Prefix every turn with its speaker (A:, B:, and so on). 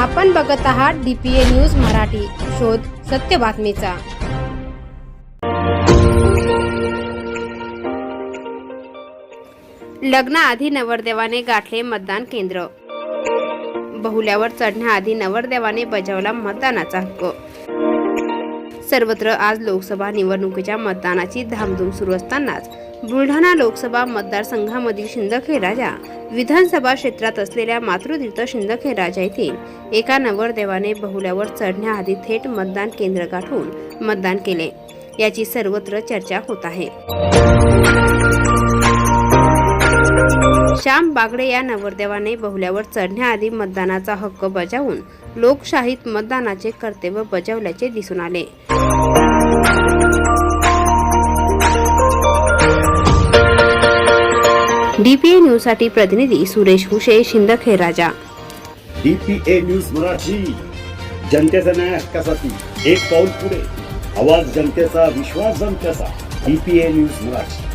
A: आपण बघत आहात डीपीए न्यूज मराठी. शोध सत्य बातमीचा. लग्नाआधी नवरदेवाने गाठले मतदान केंद्र. बहुल्यावर चढण्याआधी नवरदेवाने बजावला मतदानाचा हक्क. सर्वत्र आज लोकसभा निवडणुकीच्या मतदानाची धामधूम सुरू असतानाच बुलढाणा लोकसभा मतदारसंघामधील शिंदखे राजा विधानसभा क्षेत्रात असलेल्या मातृतीर्थ शिंदखे राजा येथील एका नवरदेवाने बहुल्यावर चढण्याआधी थेट मतदान केंद्र गाठून मतदान केले. याची सर्वत्र चर्चा होत आहे. श्याम बागडे या नवरदेवाने बहुल्यावर चढण्याआधी मतदानाचा हक्क बजावून लोकशाहीत मतदानाचे कर्तव्य बजावल्याचे दिसून आले. डीपीए न्यूजसाठी प्रतिनिधी सुरेश हुशे शिंदखे राजा.
B: DPA news Marathi. जनतेचा न्याय हक्कासाठी एक पाऊल पुढे. आवाज जनतेचा विश्वास जनतेचा. DPA news Marathi.